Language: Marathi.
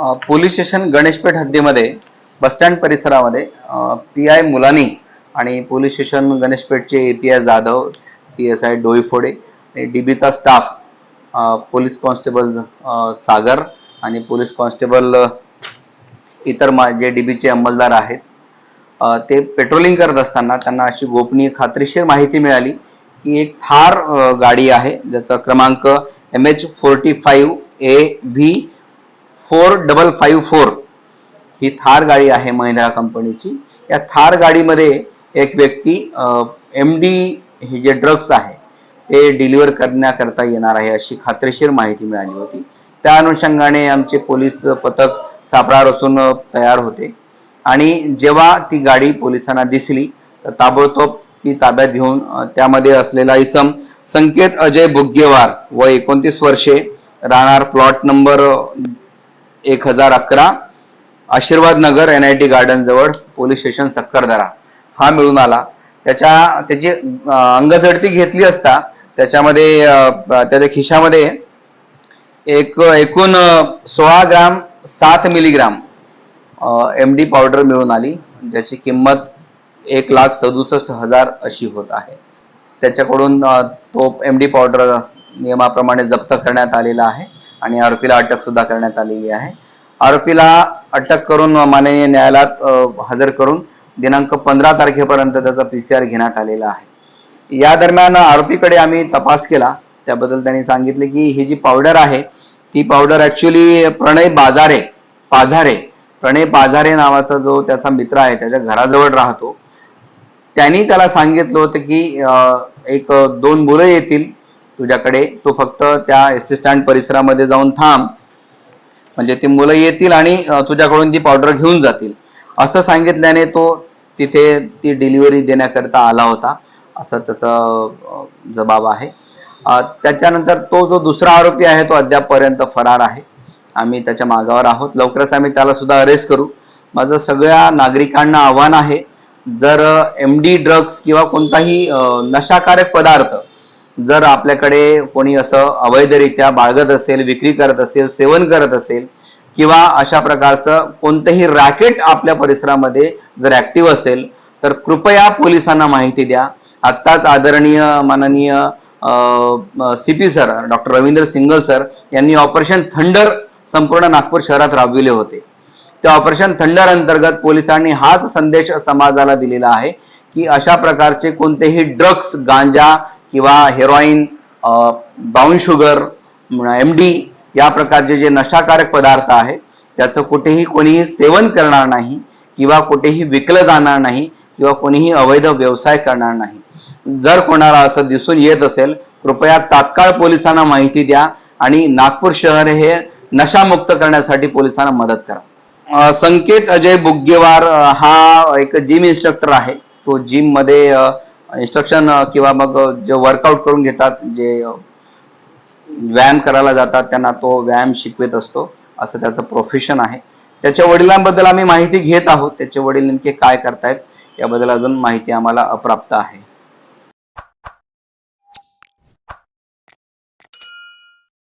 पोलीस स्टेशन गणेशपेठ हद्दीमध्ये बसस्टँड परिसरामध्ये पी आय मुलानी आणि police station गणेशपेठचे A P I Jadhav P S I Doiphode डीबीचा staff police constable Sagar आणि पोलीस कॉन्स्टेबल इतर मा जे डीबीचे अंमलदार आहेत ते पेट्रोलिंग करत असताना त्यांना अशी गोपनीय खात्रीशीर माहिती मिळाली की एक थार गाडी आहे ज्याचा क्रमांक M H forty five A V four double five four ही थार गाडी आहे महिंद्रा कंपनीची. या थार गाडीमध्ये एक व्यक्ती एम डी हे जे ड्रग्स आहे ते डिलिव्हर करण्याकरता येणार आहे अशी खात्रीशीर माहिती मिळाली होती. त्या अनुषंगाने आमचे पोलीस पथक सापळा रचून तयार होते. आणि जेव्हा ती गाडी पोलिसांना दिसली तर ताबडतोब ती ताब्यात घेऊन त्यामध्ये असलेला इसम संकेत अजय बुग्गेवार व एकोणतीस वर्षे राहणार प्लॉट नंबर एक हजार अकरा Ashirwad Nagar N I T garden जवळ पोलीस स्टेशन सक्करदरा. हा मिळून आला. त्याच्या त्याची अंगझडती घेतली असता त्याच्यामध्ये त्याच्या खिशामध्ये एक एकूण सोळा ग्राम सात मिलीग्राम एम डी पावडर मिळून आली. ज्याची किंमत एक लाख सदुसष्ट हजार अशी होत आहे. त्याच्याकडून तो एम डी पावडर नियमाप्रमाणे जप्त करण्यात आलेला आहे. आणि आरोपीला अटक सुद्धा करण्यात आलेली आहे. आरोपीला अटक करून माननीय न्यायालयात हजर करून दिनांक पंधरा तारखेपर्यंत त्याचा पी सी आर घेण्यात आलेला आहे. या दरम्यान आरोपीकडे आम्ही तपास केला. त्याबद्दल त्यांनी सांगितले की ही जी पावडर आहे ती पावडर ऍक्च्युली प्रणय बाजारे पाझारे प्रणय बाजारे नावाचा जो त्याचा मित्र आहे त्याच्या घराजवळ राहतो. त्यांनी त्याला सांगितलं होतं की एक दोन मुलं येतील तुझ्याकडे. तो फक्त त्या एस टी स्टँड परिसरामध्ये जाऊन थांब. म्हणजे ती मुलं येतील आणि तुझ्याकडून ती पावडर घेऊन जातील. असं सांगितल्याने तो तिथे ती डिलिव्हरी देण्याकरता आला होता. असं त्याचा जबाब आहे. त्याच्यानंतर तो जो दुसरा आरोपी आहे तो अद्यापपर्यंत फरार आहे. आम्ही त्याच्या मागावर आहोत. लवकरच आम्ही त्याला सुद्धा अरेस्ट करू. माझं सगळ्या नागरिकांना आव्हान आहे जर एम डी ड्रग्स किंवा कोणताही नशाकारक पदार्थ जर आपल्याकडे कोणी असं अवैधरित्या बाळगत असेल विक्री करत असेल सेवन करत असेल किंवा अशा प्रकारचं कोणतंही रॅकेट आपल्या परिसरामध्ये जर ऍक्टिव्ह असेल तर कृपया पोलिसांना माहिती द्या. आत्ताच आदरणीय माननीय C P sir doctor Ravindra Singal sir यांनी ऑपरेशन थंडर संपूर्ण नागपूर शहरात राबविले होते. त्या ऑपरेशन थंडर अंतर्गत पोलिसांनी हाच संदेश समाजाला दिलेला आहे की अशा प्रकारचे कोणतेही ड्रग्स गांजा किंवा heroin brown sugar M D या प्रकारचे जे नशाकारक पदार्थ आहे त्याचं कुठेही कोणीही सेवन करणार नाही किंवा कुठेही विकलं जाणार नाही किंवा कोणीही अवैध व्यवसाय करणार नाही. जर कोणाला असं दिसून येत असेल कृपया तात्काळ पोलिसांना माहिती द्या आणि नागपूर शहर हे नशामुक्त करण्यासाठी पोलिसांना मदत करा. संकेत अजय बुग्गेवार हा एक जिम इन्स्ट्रक्टर आहे. तो जिममध्ये इन्स्ट्रक्शन किंवा मग जे वर्कआउट करून घेतात जे व्यायाम करायला जातात त्यांना तो व्यायाम शिकवत असतो. असं त्याचं प्रोफेशन आहे. त्याच्या वडिलांबद्दल आम्ही माहिती घेत आहोत. त्याचे वडील नेमके काय करतायत याबद्दल अजून माहिती आम्हाला अप्राप्त आहे.